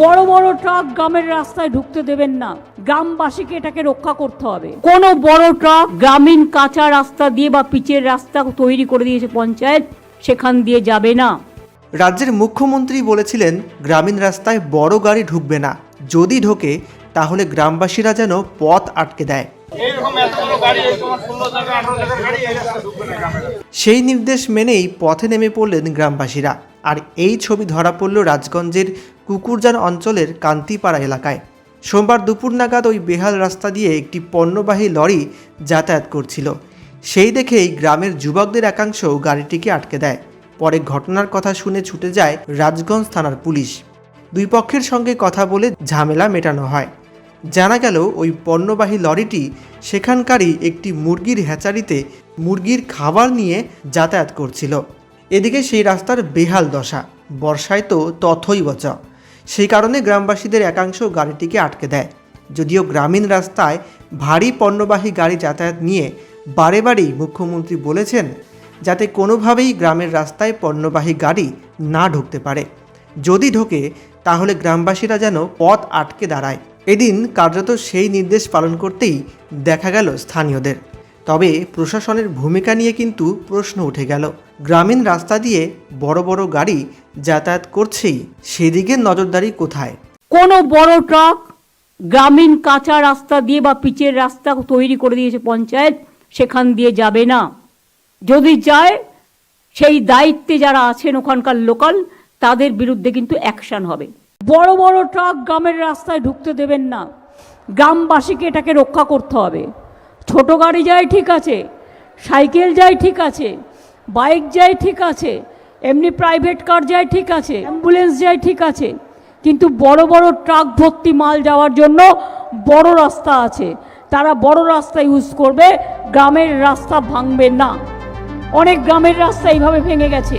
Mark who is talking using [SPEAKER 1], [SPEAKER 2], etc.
[SPEAKER 1] বড় বড় ট্রাক গ্রামের রাস্তায় ঢুকতে দেবেন না। গ্রামবাসীকে এটাকে রক্ষা করতে হবে। কোনো বড় ট্রাক গ্রামীণ কাঁচা রাস্তা দিয়ে বা পিচের রাস্তা তৈরি করে দিয়েছে পঞ্চায়েত সেখান দিয়ে যাবে না।
[SPEAKER 2] রাজ্যের মুখ্যমন্ত্রী বলেছিলেন গ্রামীণ রাস্তায় বড় গাড়ি ঢুকবে না। যদি ঢোকে তাহলে গ্রামবাসীরা যেন পথ আটকে দেয়। সেই নির্দেশ মেনেই পথে নেমে পড়লেন গ্রামবাসীরা। আর এই ছবি ধরা পড়ল রাজগঞ্জের কুকুরজান অঞ্চলের কান্তিপাড়া এলাকায়। সোমবার দুপুর নাগাদ ওই বেহাল রাস্তা দিয়ে একটি পণ্যবাহী লরি যাতায়াত করছিল। সেই দেখেই গ্রামের যুবকদের একাংশ গাড়িটিকে আটকে দেয়। পরে ঘটনার কথা শুনে ছুটে যায় রাজগঞ্জ থানার পুলিশ। দুই পক্ষের সঙ্গে কথা বলে ঝামেলা মেটানো হয়। জানা গেল, ওই পণ্যবাহী লরিটি সেখানকারই একটি মুরগির হ্যাচারিতে মুরগির খাবার নিয়ে যাতায়াত করছিল। এদিকে সেই রাস্তার বেহাল দশা, বর্ষায় তো তথই বচ সেই কারণে গ্রামবাসীদের একাংশ গাড়িটিকে আটকে দেয়। যদিও গ্রামীণ রাস্তায় ভারী পণ্যবাহী গাড়ি যাতায়াত নিয়ে বারে বারেই মুখ্যমন্ত্রী বলেছেন যাতে কোনোভাবেই গ্রামের রাস্তায় পণ্যবাহী গাড়ি না ঢুকতে পারে। যদি ঢোকে, তাহলে গ্রামবাসীরা যেন পথ আটকে দাঁড়ায়। এদিন কার্যত সেই নির্দেশ পালন করতেই দেখা গেল স্থানীয়দের। তবে প্রশাসনের ভূমিকা নিয়ে কিন্তু প্রশ্ন উঠে গেল। গ্রামীণ রাস্তা দিয়ে বড় বড় গাড়ি যাতায়াত করছেই সেদিকে নজরদারি কোথায়?
[SPEAKER 1] কোনো বড় ট্রাক গ্রামীণ কাঁচা রাস্তা দিয়ে বা পিচের রাস্তা তৈরি করে দিয়েছে পঞ্চায়েত, সেখান দিয়ে যাবে না। যদি যায়, সেই দায়িত্বে যারা আছেন ওখানকার লোকাল, তাদের বিরুদ্ধে কিন্তু অ্যাকশন হবে। বড় বড় ট্রাক গ্রামের রাস্তায় ঢুকতে দেবেন না। গ্রামবাসীকে এটাকে রক্ষা করতে হবে। ছোট গাড়ি যায় ঠিক আছে, সাইকেল যায় ঠিক আছে, বাইক যায় ঠিক আছে, এমনি প্রাইভেট কার যায় ঠিক আছে অ্যাম্বুলেন্স যায় ঠিক আছে, কিন্তু বড় বড় ট্রাক ভর্তি মাল যাওয়ার জন্য বড় রাস্তা আছে। তারা বড় রাস্তা ইউজ করবে, গ্রামের রাস্তা ভাঙবে না। অনেক গ্রামের রাস্তা এইভাবে ভেঙে গেছে।